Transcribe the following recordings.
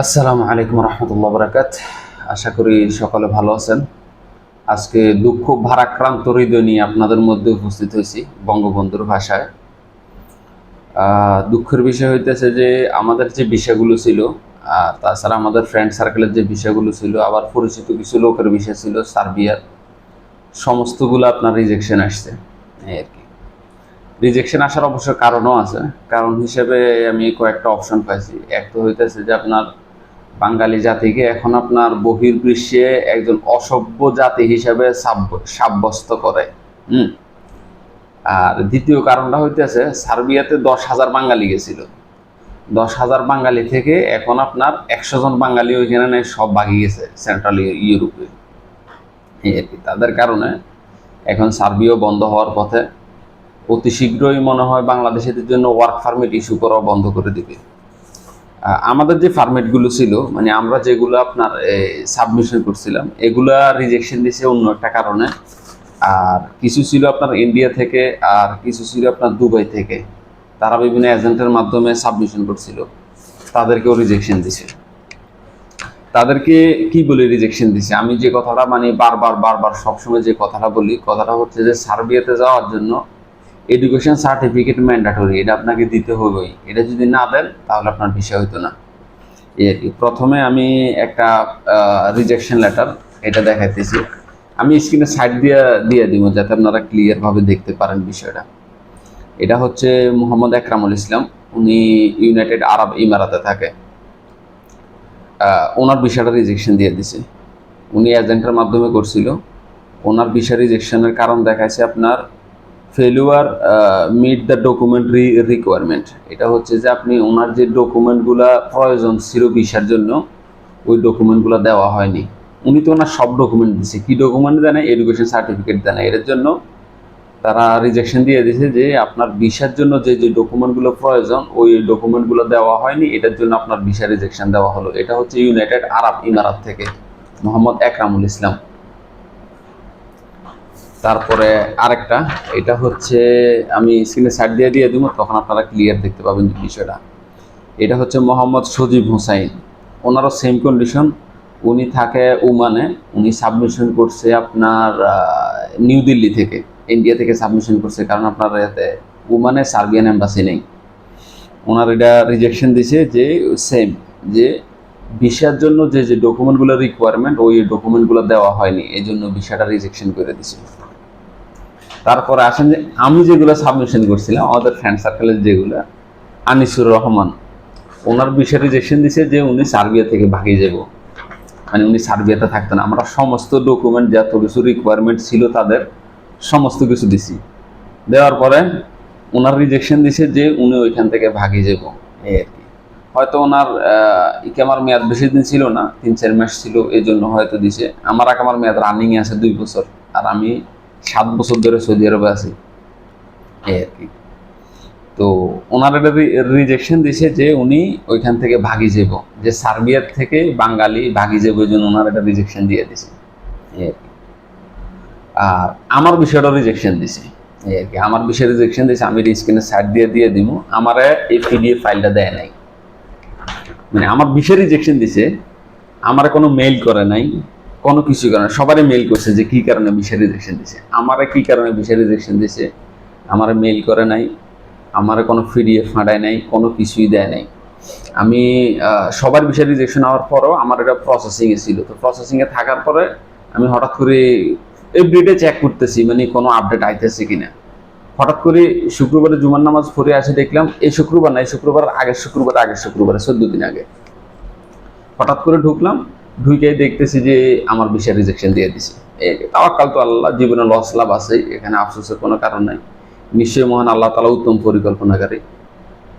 আসসালামু আলাইকুম রহমতুল্লাহ বরাকাত। আশা করি সকলে ভালো আছেন। আজকে দুঃখ ভারাক্রান্ত হৃদয় নিয়ে আপনাদের মধ্যে উপস্থিত হয়েছি বঙ্গবন্ধুর ভাষায়। দুঃখের বিষয় হইতেছে যে আমাদের যে বিষয়গুলো ছিল তাছাড়া আমাদের ফ্রেন্ড সার্কেলের যে বিষয়গুলো ছিল, আবার পরিচিত কিছু লোকের বিষয় ছিল, সার্বিয়ার, সমস্তগুলো আপনার রিজেকশন আসছে। আর কি। রিজেকশন আসার অবশ্য কারণও আছে। কারণ হিসেবে আমি কয়েকটা অপশন পাইছি। এক তো হইতেছে যে আপনার বাঙালি জাতিকে এখন আপনার বহির্বিশ্বে একজন অসভ্য জাতি হিসেবে সাব্য- সাব্যস্ত করে, হুম? আর দ্বিতীয় কারণটা হইতেছে, সার্বিয়াতে দশ হাজার বাঙালি গেছিল। দশ হাজার বাঙালি থেকে এখন আপনার একশো জন বাঙালি ওইখানে সব বাগি গেছে সেন্ট্রাল ইউরোপে এই তাদের কারণে এখন সার্বিয়াও বন্ধ হওয়ার পথে অতি শীঘ্রই মনে হয় বাংলাদেশের জন্য ওয়ার্ক পারমিট ইস্যু করাও বন্ধ করে দিবে। আমাদের যে পারমিটগুলো ছিল মানে আমরা যেগুলো আপনার সাবমিশন করছিলাম, এগুলা রিজেকশন দিছে অন্য একটা কারণে। আর কিছু ছিল আপনার ইন্ডিয়া থেকে, আর কিছু ছিল আপনার দুবাই থেকে। তারা বিভিন্ন এজেন্টের মাধ্যমে সাবমিশন করছিল। তাদেরকেও রিজেকশন দিছে। তাদেরকে কি বলে রিজেকশন দিছে? আমি যে কথাটা মানে বারবার বারবার সবসময় যে কথাটা বলি, কথাটা হচ্ছে যে সার্বিয়াতে যাওয়ার জন্য এডুকেশন সার্টিফিকেট ম্যান্ডাটরি, এটা আপনাকে দিতে হবেই। এটা যদি না দেন, তাহলে আপনার বিষয় হতো না। এই প্রথমে আমি একটা রিজেকশন লেটার এটা দেখাইতেছি। আমি স্ক্রিনে সাইড দিয়ে দিয়ে দিব, যাতে আপনারা ক্লিয়ারভাবে দেখতে পারেন বিষয়টা। এটা হচ্ছে মোহাম্মদ একরামুল ইসলাম। উনি ইউনাইটেড আরব ইমারাতে থাকে। ওনার বিষয়টা রিজেকশন দিয়ে দিছে। উনি এজেন্টের মাধ্যমে করছিল। ওনার বিষয় রিজেকশনের কারণ দেখাইছে আপনার failure meet the documentary requirement এটা হচ্ছে যে আপনি ওনার যে ডকুমেন্টগুলো প্রয়োজন ছিল ভিসার জন্য, ওই ডকুমেন্টগুলো দেওয়া হয়নি। উনি তো ওনার সব ডকুমেন্ট দিছে। কী ডকুমেন্ট দেয় না? এডুকেশন সার্টিফিকেট দেয় না। এর জন্য তারা রিজেকশন দিয়ে দিয়েছে যে আপনার ভিসার জন্য যে যে ডকুমেন্টগুলো প্রয়োজন, ওই ডকুমেন্টগুলো দেওয়া হয়নি। এটার জন্য আপনার ভিসা রিজেকশন দেওয়া হলো। এটা হচ্ছে ইউনাইটেড আরব ইমারাত থেকে, মোহাম্মদ একরামুল ইসলাম। তারপরে আরেকটা, এটা হচ্ছে আমি স্ক্রিনে সাইড দিয়ে দিয়ে দিব, তখন আপনারা ক্লিয়ার দেখতে পাবেন বিষয়টা। এটা হচ্ছে মোহাম্মদ সজীব হুসাইন। ওনারও সেম কন্ডিশন উনি থাকে ওমানে, উনি সাবমিশন করছে আপনার নিউ দিল্লি থেকে ইন্ডিয়া থেকে সাবমিশন করছে, কারণ আপনার এতে ওমানে সার্বিয়ান এম্বাসি নেই। ওনার এটা রিজেকশন দিছে যে সেম যে ভিসার জন্য যে যে ডকুমেন্টগুলো রিকোয়ারমেন্ট ওই ডকুমেন্টগুলো দেওয়া হয়নি এই জন্য ভিসাটা রিজেকশন করে দিছে। তারপরে আসেন যে, আমি যেগুলো সাবমিশন করছিলাম, আমাদের ফ্রেন্ড সার্কেলের যেগুলো, আনিসুর রহমান, ওনার বিষয় রিজেকশন দিছে যে উনি সার্বিয়া থেকে ভাগিয়ে যাব। মানে উনি সার্বিয়াতে থাকতেন। আমরা সমস্ত ডকুমেন্ট যত কিছু রিকোয়ারমেন্ট ছিল তাদের, সমস্ত কিছু দিছি। দেওয়ার পরে ওনার রিজেকশন দিছে যে উনি ওইখান থেকে ভাগিয়ে যাব। এই আর কি। হয়তো ওনার ইকামার মেয়াদ বেশি দিন ছিল না, তিন চার মাস ছিল এই জন্য হয়তো দিছে। আমার আকামার মেয়াদ রানিংয়ে আছে দুই বছর। আর আমি সাত বছর ধরে সৌদি আরবে আছি। এই আর কি। তো ওনার একটা রিজেকশন দিছে যে উনি ওইখান থেকে ভাগি যাব যে সার্বিয়ার থেকে বাঙালি ভাগি যাব এই জন্য ওনার একটা রিজেকশন দিয়ে দিছে। আর আমার বিষয়টা রিজেকশন দিছে। এই আর কি, আমার বিষয়ে রিজেকশন দিছে, আমি স্ক্রিনে সাইড দিয়ে দিয়ে দিব। আমার এই পিডিএফ ফাইলটা দেয় নাই। মানে আমার বিষয়ে রিজেকশন দিছে, আমার কোনো মেইল করে নাই। কোনো কিছু কারণে সবারই মেইল করছে যে, কি কারণে বিষয় রিজেকশন দিছে? আমারে কি কারণে বিষয় রিজেকশন দিছে? আমারে মেইল করে নাই। আমার কোনো পিডিএফ ফাঁড়ায় নাই, কোনো কিছুই দেয় নাই। আমি সবার বিষয় রিজেকশন হওয়ার পরও আমার এটা প্রসেসিংয়ে ছিল। তো প্রসেসিংয়ে থাকার পরে আমি হঠাৎ করে এভরিডে চেক করতেছি মানে কোনো আপডেট আইতেছে কিনা। হঠাৎ করে শুক্রবারে জুমার নামাজ পড়ে আসে দেখলাম এই শুক্রবার না এই শুক্রবার, আগের শুক্রবার, আগের শুক্রবারে, চোদ্দ দিন আগে। হঠাৎ করে ঢুকলাম ঢুকে দেখতেছি যে আমার বিষয় রিজেকশন দিয়ে দিছে। তাওয়াক্কাল তো আল্লাহ, জীবনে লস লাভ আছে, এখানে আফসোসের কোনো কারণ নাই। নিশ্চয়ই মহান আল্লাহ তালা উত্তম পরিকল্পনাকারী।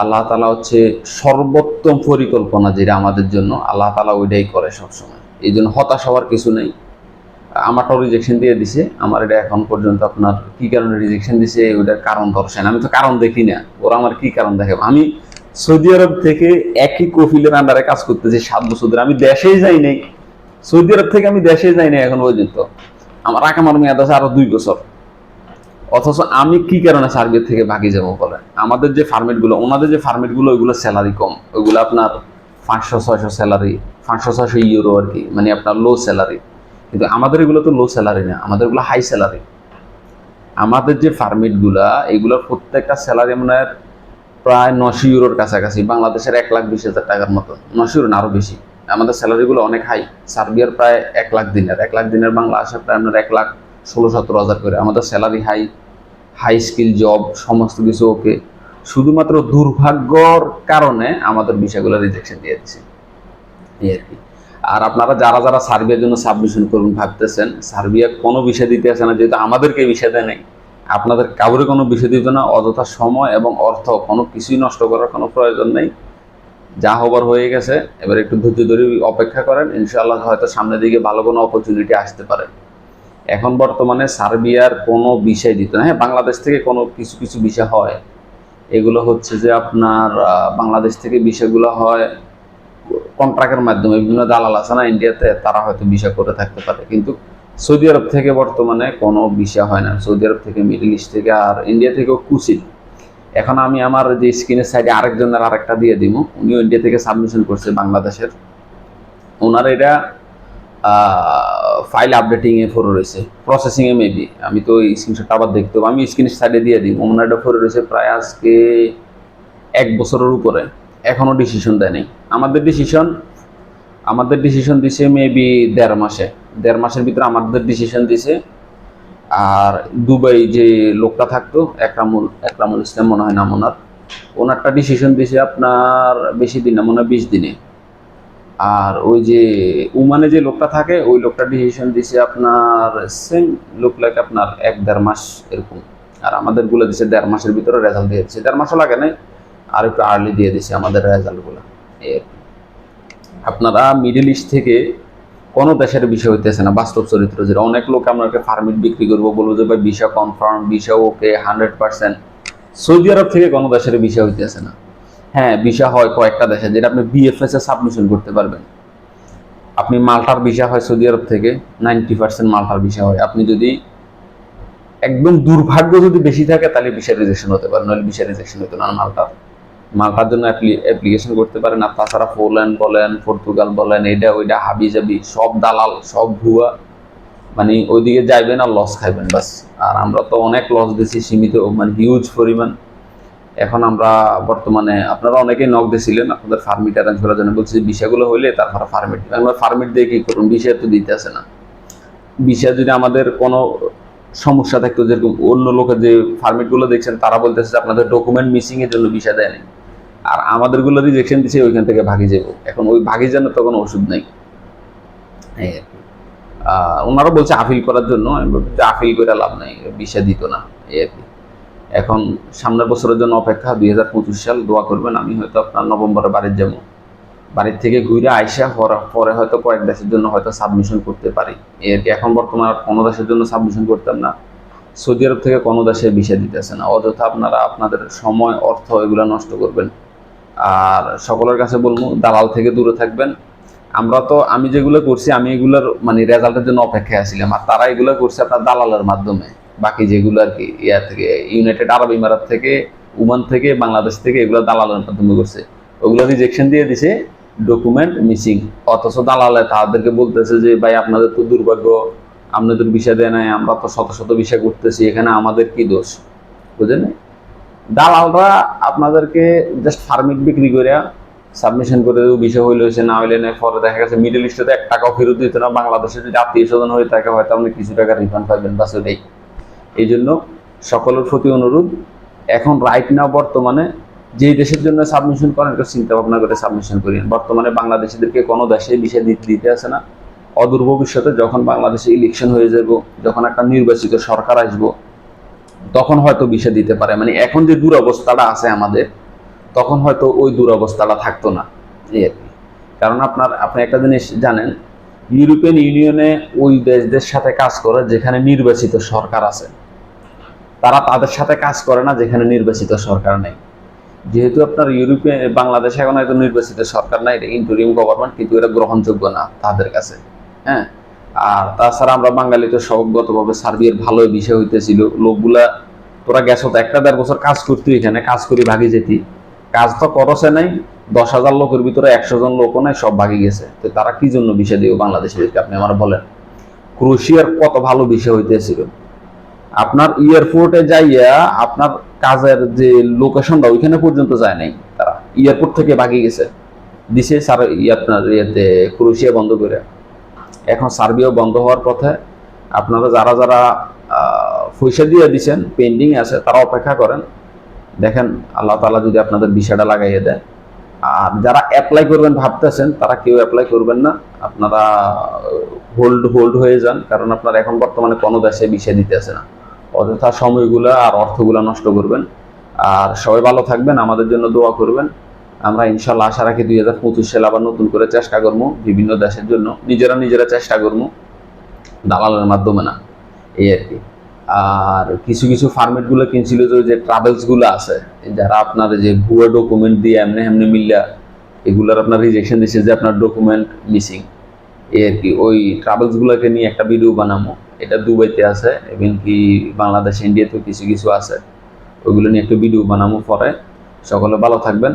আল্লাহ তালা হচ্ছে সর্বোত্তম পরিকল্পনা যেটা আমাদের জন্য, আল্লাহ তালা ওইটাই করে সবসময়। এই জন্য হতাশ হওয়ার কিছু নেই। আমারটাও রিজেকশন দিয়ে দিছে। আমার এটা এখন পর্যন্ত আপনার কি কারণে রিজেকশন দিছে, ওইটার কারণ দর্শায় না। আমি তো কারণ দেখি না। ওরা আমার কি কারণ দেখে আমি সৌদি আরব থেকে একই কফিলের আন্ডারে কাজ করতেছি সাত বছর ধরে। আমি দেশেই যাই নাই। সৌদি আরব থেকে আমি দেশেই যাই নাই এখন পর্যন্ত। আমার আকামার মেয়াদ আছে আরও দুই বছর। অথচ আমি কি কারণে সার্বিয়া থেকে ভাগি যাব বলে আমাদের যে ফার্মেটগুলো ওনাদের যে ফার্মেটগুলো ওইগুলো স্যালারি কম। ওইগুলো আপনার পাঁচশো, ছয়শো স্যালারি পাঁচশো, ছয়শো ইউরো আর কি। মানে আপনার লো স্যালারি কিন্তু আমাদের এগুলো তো লো স্যালারি না। আমাদের এগুলো হাই স্যালারি আমাদের যে ফার্মিটগুলা এগুলোর প্রত্যেকটা স্যালারি আপনার প্রায় নশো ইউরোর কাছাকাছি, বাংলাদেশের এক লাখ বিশ হাজার টাকার মতো। নশো ইউরো আরও বেশি। আমাদের স্যালারিগুলো অনেক হাই সার্বিয়ার প্রায় এক লাখ দিনের। এক লাখ দিনের বাংলা আসে প্রায় আপনার এক লাখ ষোলো, সতেরো হাজার করে। আমাদের salary high high skill job সমস্ত কিছু ওকে শুধুমাত্র দুর্ভাগ্যর কারণে আমাদের বিষয়গুলো রিজেকশন দিয়ে দিচ্ছে এই আর কি। আর আপনারা যারা যারা সার্বিয়ার জন্য সাবমিশন করুন ভাবতেছেন, সার্বিয়া কোনো বিষয় দিতে আসে না, যেহেতু আমাদেরকে বিষয় দেয় নাই। আপনাদের কাউরে কোনো বিষয় দিতে না, অযথা সময় এবং অর্থ, কোনো কিছুই নষ্ট করার কোনো প্রয়োজন নেই। যা হবার হয়ে গেছে, এবার একটু ধৈর্য ধরে অপেক্ষা করেন, ইনশাআল্লাহ হয়তো সামনের দিকে ভালো কোনো অপরচুনিটি আসতে পারে। এখন বর্তমানে সার্বিয়ার কোনো বিষয় দিত না। হ্যাঁ বাংলাদেশ থেকে কোনো কিছু কিছু বিষয় হয়। এগুলো হচ্ছে যে আপনার বাংলাদেশ থেকে বিষয়গুলো হয় কন্ট্রাক্টের মাধ্যমে। বিভিন্ন দালাল আছে না ইন্ডিয়াতে তারা হয়তো বিষয় করে থাকতে পারে। কিন্তু সৌদি আরব থেকে বর্তমানে কোনো বিষয় হয় না। সৌদি আরব থেকে মিডল ইস্ট থেকে আর ইন্ডিয়া থেকেও কুচিত এখন আমি আমার যে স্ক্রিনের সাইডে আরেকজনের আরেকটা দিয়ে দিব। উনিও ইন্ডিয়া থেকে সাবমিশন করছে বাংলাদেশের। ওনার এটা ফাইল আপডেটিং এ ফোর রয়েছে। প্রসেসিং এ মেবি আমি তো এই স্ক্রিনশটটা আবার দেখতে আমি স্ক্রিনের সাইডে দিয়ে দিই ওনার এটা ফোর রয়েছে প্রায় আজকে এক বছরের উপরে। এখনও ডিসিশন দেয়নি। আমাদের ডিসিশন আমাদের ডিসিশন দিছে মেবি দেড় মাসে। দেড় মাসের ভিতরে আমাদের ডিসিশন দিছে আর দুবাই যে লোকটা থাকতো, একরামুল একরামুল ইসলাম মনে হয় নাম ওনার, ওনারটা ডিসিশন দিছে আপনার বেশি দিন না, মনে হয় বিশ দিনে। আর ওই যে উমানে যে লোকটা থাকে, ওই লোকটা ডিসিশন দিছে আপনার সেম লোক লাগে আপনার এক দেড় মাস এরকম। আর আমাদেরগুলো দিছে দেড় মাসের ভিতরে রেজাল্ট দিয়ে দিচ্ছে দেড় মাসও লাগে নাই, আর একটু আর্লি দিয়ে দিছে আমাদের রেজাল্টগুলো এই। আপনারা মিডল ইস্ট থেকে কোনো দেশের বিষয় হইতেছে না, বাস্তব চরিত্র যেটা। অনেক লোক আপনাকে ফার্মিট বিক্রি করব, বলব যে, ভাই বিষয় কনফার্ম বিষয় okay hundred percent Saudi Arab থেকে কোনো দেশের বিষয় হইতেছে না। হ্যাঁ বিষয় হয় কয়েকটা দেশে, যেটা আপনি বিএফএস এ সাবমিশন করতে পারবেন। আপনি মাল্টার বিষয় হয় সৌদি আরব থেকে নাইনটি পার্সেন্ট মাল্টার বিষয় হয়। আপনি যদি একদম দুর্ভাগ্য যদি বেশি থাকে, তাহলে বিষয় রিজেকশন হতে পারে, নইলে বিষয় রিজেকশন হতো না মাল্টার। মাল্টার জন্য অ্যাপ্লিকেশন করতে পারেন। আর তাছাড়া পোল্যান্ড বলেন, পর্তুগাল বলেন এটা ওইটা হাবি, জাবি, সব দালাল, সব ভুয়া। মানে ওইদিকে যাইবেন আর লস খাইবেন বাস। আর আমরা তো অনেক লস দিছি, সীমিত মানে হিউজ পরিমাণ। এখন আমরা বর্তমানে, আপনারা অনেকেই নক দিয়েছিলেন আপনাদের ফার্মিট অ্যারেঞ্জ করার জন্য। বলছি বিষয়গুলো হইলে তারপরে ফার্মিট আমরা ফার্মিট দিয়ে কি করুন? বিষয় তো দিতে আসে না। বিষয় যদি আমাদের কোনো সমস্যা থাকতো, যেরকম অন্য লোকের যে ফার্মিটগুলো দেখছেন, তারা বলতেছে যে আপনাদের ডকুমেন্ট মিসিংয়ের জন্য বিষয় দেয়নি। আর আমাদেরগুলো রিজেকশন দিছে, ওইখান থেকে ভাগি যাব এখন ওই ভাগি যেন তখন ওষুধ নেই। এই আর কি। ওনারা বলছে আপিল করার জন্য। আমি বলছি যে আপিল করে লাভ নাই বিষয় দিত না। এই আর কি। এখন সামনের বছরের জন্য অপেক্ষা, দুই হাজার পঁচিশ সাল দোয়া করবেন, আমি হয়তো আপনার নভেম্বরে বাড়ির যাব। বাড়ির থেকে ঘুরে আইসা, পরে হয়তো কয়েক দেশের জন্য হয়তো সাবমিশন করতে পারি। এই আর কি, এখন বর্তমানে কোনো দেশের জন্য সাবমিশন করতাম না। সৌদি আরব থেকে কোনো দেশে বিষয় দিতেছে না। অযথা আপনারা আপনাদের সময়, অর্থ এগুলো নষ্ট করবেন। আর সকলের কাছে বলব, দালাল থেকে দূরে থাকবেন। আমরা তো, আমি যেগুলো করছি, আমি এগুলোর মানে রেজাল্টের জন্য অপেক্ষায় আছিলাম, আর তারা এগুলো করছে আপনার দালালের মাধ্যমে। বাকি যেগুলো আর কি, ইয়া থেকে ইউনাইটেড আরব ইমারাত থেকে উমান থেকে বাংলাদেশ থেকে এগুলো দালালের মাধ্যমে করছে। ওগুলো রিজেকশন দিয়ে দিছে ডকুমেন্ট মিসিং অথচ দালালে তাদেরকে বলতেছে যে, ভাই, আপনাদের তো দুর্ভাগ্য, আপনাদের বিষয় দেয় নাই, আমরা তো শত শত বিষয় করতেছি, এখানে আমাদের কি দোষ? বুঝলেন দালালরা আপনাদেরকে জাস্ট ফার্মিট বিক্রি করে সাবমিশন করে দেবো, বিষয় হইলে হয়েছে না হইলে না পরে দেখা গেছে মিডল ইস্টে তো এক টাকাও ফেরত দিত না বাংলাদেশে যদি আত্মীয় স্বজন হয়ে থাকে, হয়তো আপনি কিছু টাকা রিফান্ড পাবেন, বাস ওটাই। এই জন্য সকলের প্রতি অনুরোধ, এখন রাইট না বর্তমানে যেই দেশের জন্য সাবমিশন করেন একটু চিন্তা ভাবনা করে সাবমিশন করেন। বর্তমানে বাংলাদেশিদেরকে কোনো দেশে বিষয় দিতে আসে না। অদূর ভবিষ্যতে যখন বাংলাদেশে ইলেকশন হয়ে যাব, যখন একটা নির্বাচিত সরকার আসব তখন হয়তো বিষয় দিতে পারে। মানে এখন যে দুরবস্থাটা আছে আমাদের, তখন হয়তো ওই দুরবস্থাটা থাকতো না। এই আর কি। কারণ আপনার, আপনি একটা জিনিস জানেন, ইউরোপিয়ান ইউনিয়নে ওই দেশদের সাথে কাজ করে যেখানে নির্বাচিত সরকার আছে। তারা তাদের সাথে কাজ করে না যেখানে নির্বাচিত সরকার নেই। যেহেতু আপনার ইউরোপিয়ান বাংলাদেশে এখন হয়তো নির্বাচিত সরকার নাই, এটা ইন্টারিম গভর্নমেন্ট কিন্তু এটা গ্রহণযোগ্য না তাদের কাছে। হ্যাঁ? আর তাছাড়া আমরা বাঙালি তো স্বভাবগতভাবে সার্বিয়ার ভালো বিষয় হইতেছিল। লোকগুলা, তোরা গেছো তো একটা দেড় বছর কাজ করতি এখানে, কাজ করি ভাগে যেতি। কাজ তো করছে নাই, দশ হাজার লোকের ভিতরে একশো জন লোকও নাই, সব ভাগে গেছে। তো তারা কি জন্য বিষয় দিও বাংলাদেশিদেরকে আপনি আমার বলেন। ক্রোশিয়ার কত ভালো বিষয় হইতেছিল। আপনার এয়ারপোর্টে যাইয়া আপনার কাজের যে লোকেশনটা ওইখানে পর্যন্ত যায় নাই তারা। এয়ারপোর্ট থেকে ভাগি গেছে। দিছে স্যার আপনার ইয়েতে ক্রোশিয়া বন্ধ করে। এখন সার্বিয়াও বন্ধ হওয়ার পথে আপনারা যারা যারা পয়সা দিয়ে দিচ্ছেন পেন্ডিং আছে, তারা অপেক্ষা করেন। দেখেন, আল্লাহ তালা যদি আপনাদের বিষয়টা লাগাইয়ে দেয়। আর যারা অ্যাপ্লাই করবেন ভাবতেছেন, তারা কেউ অ্যাপ্লাই করবেন না। আপনারা হোল্ড হোল্ড হয়ে যান, কারণ আপনারা এখন বর্তমানে কোনো দেশে বিষয় দিতেছে না। অযথা সময়গুলো আর অর্থগুলো নষ্ট করবেন। আর সবাই ভালো থাকবেন, আমাদের জন্য দোয়া করবেন। আমরা ইনশাল্লাহ আশা রাখি দুই হাজার পঁচিশ সালে আবার নতুন করে চেষ্টা করব বিভিন্ন দেশের জন্য। নিজেরা নিজেরা চেষ্টা করব দালালের মাধ্যমে না, এই আর কি। আর কিছু কিছু ফার্মেটগুলো কিনছিল যে যে ট্রাভেলসগুলো আছে যারা আপনার যে ভুয়া ডকুমেন্ট দিয়ে এমনি এমনি মিললা, এগুলোর আপনার রিজেকশন দিচ্ছে যে আপনার ডকুমেন্ট মিসিং এই আর কি, ওই ট্রাভেলসগুলোকে নিয়ে একটা ভিডিও বানাবো এটা দুবাইতে আছে এবং কি বাংলাদেশ ইন্ডিয়াতেও কিছু কিছু আছে। ওইগুলো নিয়ে একটা ভিডিও বানাবো পরে। সকলে ভালো থাকবেন।